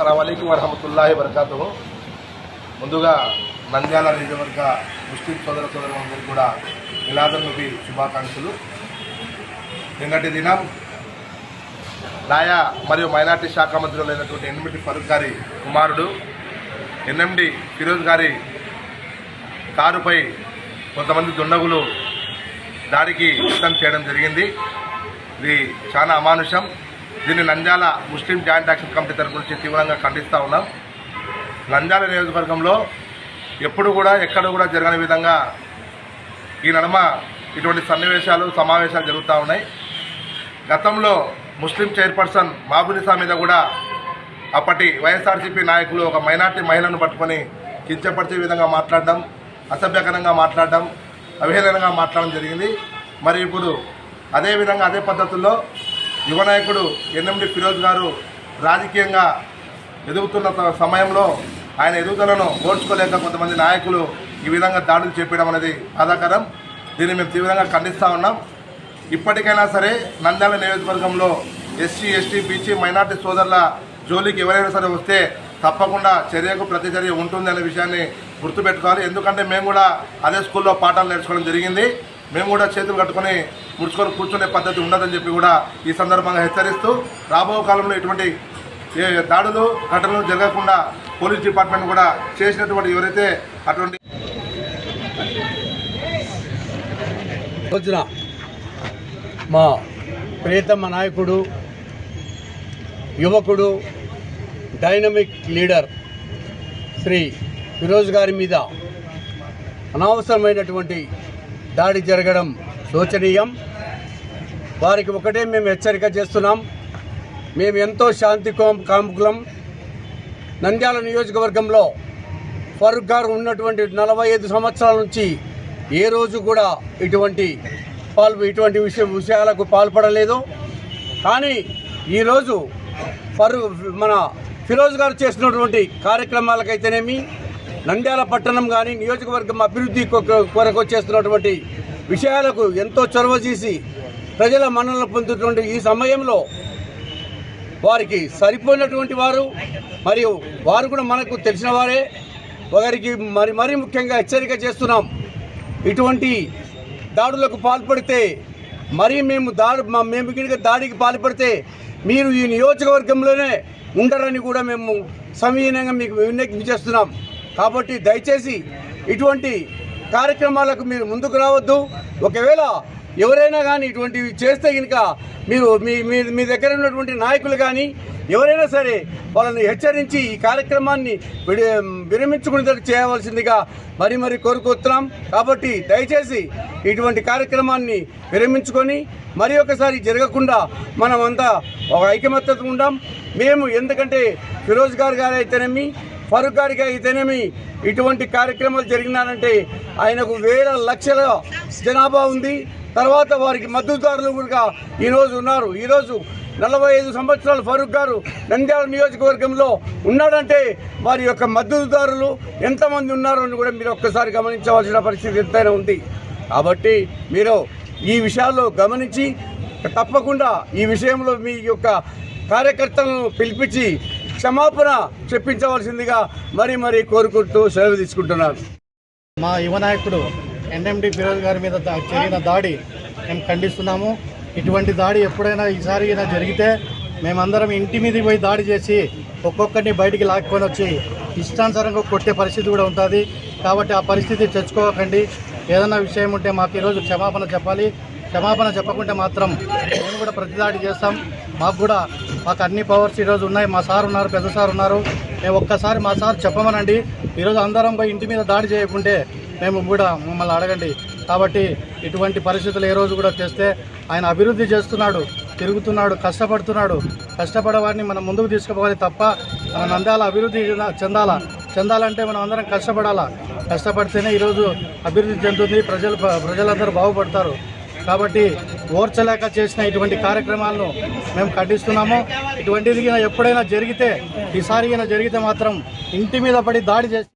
అస్సలం వరహమతుల్లాహి వరకాతు ముందుగా నంద్యాల నియోజకవర్గ ముస్లిం సోదర సోదరులందరికీ కూడా మిలాదన్ నబీ శుభాకాంక్షలు. నిన్నటి దినం నాయా మరియు మైనార్టీ శాఖ మంత్రులైనటువంటి అయినటువంటి ఎన్ఎండి ఫరూక్ గారి కుమారుడు ఎన్ఎండి ఫిరోజ్ గారి కారుపై కొంతమంది దుండగులు దాడికి సిద్ధం చేయడం జరిగింది. ఇది చాలా అమానుషం. దీన్ని Nandyal Muslim joint action committee తరపు నుంచి తీవ్రంగా ఖండిస్తూ ఉన్నాం. నంద్యాల నియోజకవర్గంలో ఎప్పుడు కూడా ఎక్కడ కూడా జరగని విధంగా ఈ నడమ ఇటువంటి సన్నివేశాలు సమావేశాలు జరుగుతూ ఉన్నాయి. గతంలో ముస్లిం చైర్పర్సన్ మాబునిసా మీద కూడా అప్పటి వైఎస్ఆర్సీపీ నాయకులు ఒక మైనార్టీ మహిళను పట్టుకొని కించపరిచే విధంగా మాట్లాడడం అసభ్యకరంగా మాట్లాడడం అవహేళనంగా మాట్లాడడం జరిగింది. మరి ఇప్పుడు అదే విధంగా అదే పద్ధతుల్లో యువ నాయకుడు ఎన్ఎండి ఫిరోజ్ గారు రాజకీయంగా ఎదుగుతున్న త- సమయంలో ఆయన ఎదుగుదలను ఓడ్చుకోలేక కొంతమంది నాయకులు ఈ విధంగా దాడులు చేపడం అనేది బాధాకరం. దీన్ని మేము తీవ్రంగా ఖండిస్తూ ఉన్నాం. ఇప్పటికైనా సరే నంద్యాల నియోజకవర్గంలో ఎస్సీ ఎస్టీ బీసీ మైనార్టీ సోదరుల జోలికి ఎవరైనా సరే వస్తే తప్పకుండా చర్యకు ప్రతిచర్య ఉంటుంది అనే విషయాన్ని గుర్తుపెట్టుకోవాలి. ఎందుకంటే మేము కూడా అదే స్కూల్లో పాఠాలు నేర్చుకోవడం జరిగింది. మేము కూడా చేతులు కట్టుకొని ముడుచుకొని కూర్చునే పద్ధతి ఉండదని చెప్పి కూడా ఈ సందర్భంగా హెచ్చరిస్తూ రాబో కాలంలో ఇటువంటి ఏ దాడులు ఘటనలు జరగకుండా పోలీస్ డిపార్ట్మెంట్ కూడా చేసినటువంటి ఎవరైతే అటువంటి రోజున మా ప్రియతమ నాయకుడు యువకుడు డైనమిక్ లీడర్ శ్రీ ఫిరోజ్ గారి మీద అనవసరమైనటువంటి దాడి జరగడం శోచనీయం. వారికి ఒకటే మేము హెచ్చరిక చేస్తున్నాం. మేము ఎంతో శాంతి కాముకులం. నంద్యాల నియోజకవర్గంలో ఫరూక్ గారు ఉన్నటువంటి నలభై ఐదు సంవత్సరాల నుంచి ఏ రోజు కూడా ఇటువంటి పాల్పు ఇటువంటి విషయ విషయాలకు పాల్పడలేదు. కానీ ఈరోజు ఫరూ మన ఫిరోజ్ గారు చేసినటువంటి కార్యక్రమాలకైతేనేమి నంద్యాల పట్టణం కానీ నియోజకవర్గం అభివృద్ధి కొ- కొరకు చేస్తున్నటువంటి విషయాలకు ఎంతో చొరవ చేసి ప్రజల మన్ననలు పొందుతున్న ఈ సమయంలో వారికి సరిపోయినటువంటి వారు మరియు వారు కూడా మనకు తెలిసిన వారే. వారికి మరి మరీ ముఖ్యంగా హెచ్చరిక చేస్తున్నాం ఇటువంటి దాడులకు పాల్పడితే మరీ మేము దాడు మేము కనుక దాడికి పాల్పడితే మీరు ఈ నియోజకవర్గంలోనే ఉండరని కూడా మేము సమీనంగా మీకు విజ్ఞప్తి చేస్తున్నాం. కాబట్టి దయచేసి ఇటువంటి కార్యక్రమాలకు మీరు ముందుకు రావద్దు. ఒకవేళ ఎవరైనా కానీ ఇటువంటివి చేస్తే కనుక మీరు మీ మీ మీ దగ్గర ఉన్నటువంటి నాయకులు కానీ ఎవరైనా సరే వాళ్ళని హెచ్చరించి ఈ కార్యక్రమాన్ని విడి విరమించుకునేటట్టు చేయవలసిందిగా మరి మరి కోరుకుంటున్నాం కాబట్టి దయచేసి ఇటువంటి కార్యక్రమాన్ని విరమించుకొని మరి ఒకసారి జరగకుండా మనం అంతా ఒక ఐకమత్యత ఉండాం. మేము ఎందుకంటే ఫిరోజ్ గారు గారైతేనేమి అయితేనేమి గారికి అయితేనేమి ఇటువంటి కార్యక్రమాలు జరిగినారంటే ఆయనకు వేల లక్షల జనాభా ఉంది. తర్వాత వారికి మద్దతుదారులు కూడా ఈరోజు ఉన్నారు. ఈరోజు నలభై ఐదు సంవత్సరాలు ఫరూక్ గారు నంద్యాల నియోజకవర్గంలో ఉన్నాడంటే వారి యొక్క మద్దతుదారులు ఎంతమంది ఉన్నారో అని కూడా మీరు ఒక్కసారి గమనించవలసిన పరిస్థితి ఎంతైనా ఉంది. కాబట్టి మీరు ఈ విషయాల్లో గమనించి తప్పకుండా ఈ విషయంలో మీ యొక్క కార్యకర్తలను పిలిపించి క్షమాపణ చెప్పించవలసిందిగా మరీ మరీ కోరుకుంటూ సెలవు తీసుకుంటున్నాను మా యువ నాయకుడు ఎన్ఎండి ఫిరోజ్ గారి మీద జరిగిన దాడి మేము ఖండిస్తున్నాము. ఇటువంటి దాడి ఎప్పుడైనా ఈసారి అయినా జరిగితే మేమందరం ఇంటి మీద పోయి దాడి చేసి ఒక్కొక్కరిని బయటికి లాక్కొని వచ్చి ఇష్టానుసారంగా కొట్టే పరిస్థితి కూడా ఉంటుంది. కాబట్టి ఆ పరిస్థితి తెచ్చుకోకండి. ఏదైనా విషయం ఉంటే మాకు ఈరోజు క్షమాపణ చెప్పాలి. క్షమాపణ చెప్పకుంటే మాత్రం మేము కూడా ప్రతిదాడి చేస్తాం. మాకు కూడా మాకు అన్ని పవర్స్ ఈరోజు ఉన్నాయి. మా సార్ ఉన్నారు పెద్ద సార్ ఉన్నారు. మేము ఒక్కసారి మా సార్ చెప్పమనండి. ఈరోజు అందరం పోయి ఇంటి మీద దాడి చేయకుంటే మేము కూడా మమ్మల్ని అడగండి. కాబట్టి ఇటువంటి పరిస్థితులు ఏ రోజు కూడా తెస్తే ఆయన అభివృద్ధి చేస్తున్నాడు తిరుగుతున్నాడు కష్టపడుతున్నాడు. కష్టపడేవాడిని మనం ముందుకు తీసుకుపోవాలి తప్ప మన నందాల అభివృద్ధి చెందాలా? చెందాలంటే మనం అందరం కష్టపడాలా? కష్టపడితేనే ఈరోజు అభివృద్ధి చెందుతుంది. ప్రజలు ప్రజలందరూ బాగుపడతారు. కాబట్టి ఓర్చలేక చేసిన ఇటువంటి కార్యక్రమాలను మేము ఖండిస్తున్నాము. ఇటువంటిది ఎప్పుడైనా జరిగితే ఈసారి జరిగితే మాత్రం ఇంటి మీద పడి దాడి చేసి